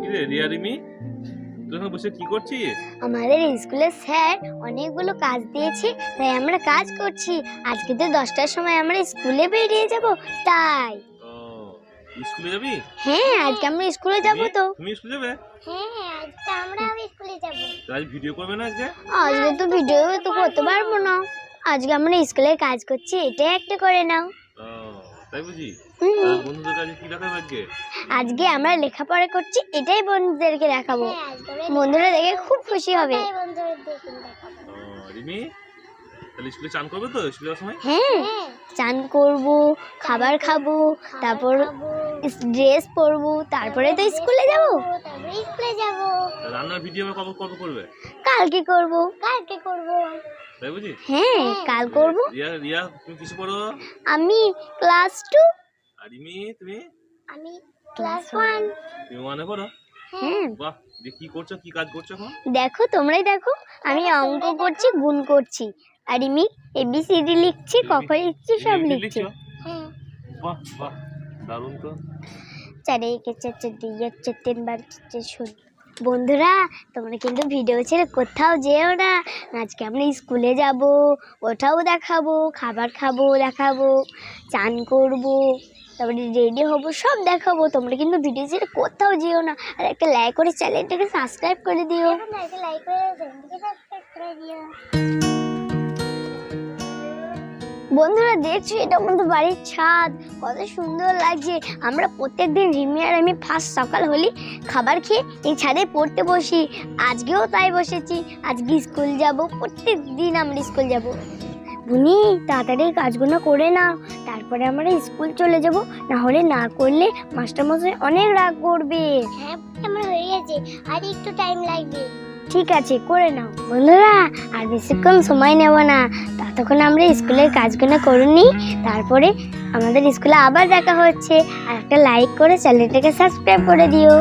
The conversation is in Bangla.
কিরে রিয়া রিমি? বসে কি করছিস? আমাদের স্কুলের স্যার অনেকগুলো কাজ দিয়েছে তাই আমরা কাজ করছি। আজকে তো দশটার সময় আমরা স্কুলে বেরিয়ে যাব তাই। ও স্কুলে যাবি? হ্যাঁ আজকে আমরা স্কুলে যাব তো। তুমি স্কুলে যাবে? হ্যাঁ হ্যাঁ আজকে আমরা স্কুলে যাব। আজ ভিডিও করবে না আজকে? আজকে তো ভিডিও তো করতে পারব না। আজকে আমরা স্কুলে কাজ করছি এটাই একটা করে নাও। তাই বুঝি? বন্ধুদের কাছে কি দেখাবে আজকে? আজকে আমরা লেখাপড়া করছি এটাই বন্ধুদেরকে দেখাবো। বন্ধুরা দেখে খুব খুশি হবে। রিমি? তাহলে স্কুলে চান করবে তো স্কুলে সময়? হ্যাঁ চান করব খাবার খাব তারপর ড্রেস পরবো তারপরে তো স্কুলে যাব। স্কুলে যাব রান্নার ভিডিও আমরা কবে কবে করবে? কালকে করব। কালকে করব। তাই বুঝি? হ্যাঁ কাল করব। রিয়া রিয়া তুমি কিছু পড়ো? আমি ক্লাস টু আর রিমি তুমি? আমি ক্লাস ওয়ান তুমি মনে পড়ো? হ্যাঁ। বাহ কি করছ কি কাজ করছ এখন? দেখো তোমরাই দেখো। আমি অঙ্ক করছি গুণ করছি। আর ইমি এবিসিডি লিখছি কখন লিখছি সব লিখছি? লিখছো? বাহ বাহ। দারুণ তো? চারে একে চার চার দুই তিনবার শূন্য বন্ধুরা তোমরা কিন্তু ভিডিও ছেড়ে কোথাও যেও না। আজকে আমরা স্কুলে যাব ওটাও দেখাবো খাবার খাব দেখাবো চান করব তারপরে রেডি হব সব দেখাবো। তোমরা কিন্তু ভিডিও ছেড়ে কোথাও যেও না। আর একটা লাইক করে চ্যানেলটাকে সাবস্ক্রাইব করে দিও। বন্ধুরা দেখছ, এটা আমাদের বাড়ির ছাদ। কত সুন্দর লাগছে। আমরা প্রত্যেকদিন রিমি আর আমি ফার্স্ট সকাল হলে খাবার খেয়ে এই ছাদে পড়তে বসি। আজকেও তাই বসেছি। আজকে স্কুল যাব প্রত্যেক দিন আমরা স্কুল যাব। বুনি, তাড়াতাড়ি কাজগুলো করে নাও। তারপরে আমরা স্কুল চলে যাব। না হলে না করলে মাস্টারমশাই অনেক রাগ করবে। হ্যাঁ আমার হয়ে গেছে। আর একটু টাইম লাগবে। ঠিক আছে, করে নাও। বন্ধুরা, আর বেশিক্ষণ সময় নেব না। ততক্ষণ আমরা স্কুলের কাজগুলো করে নিই, তারপরে আমাদের স্কুলে আবার দেখা হচ্ছে। আর একটা লাইক করে চ্যানেলটাকে সাবস্ক্রাইব করে দিও।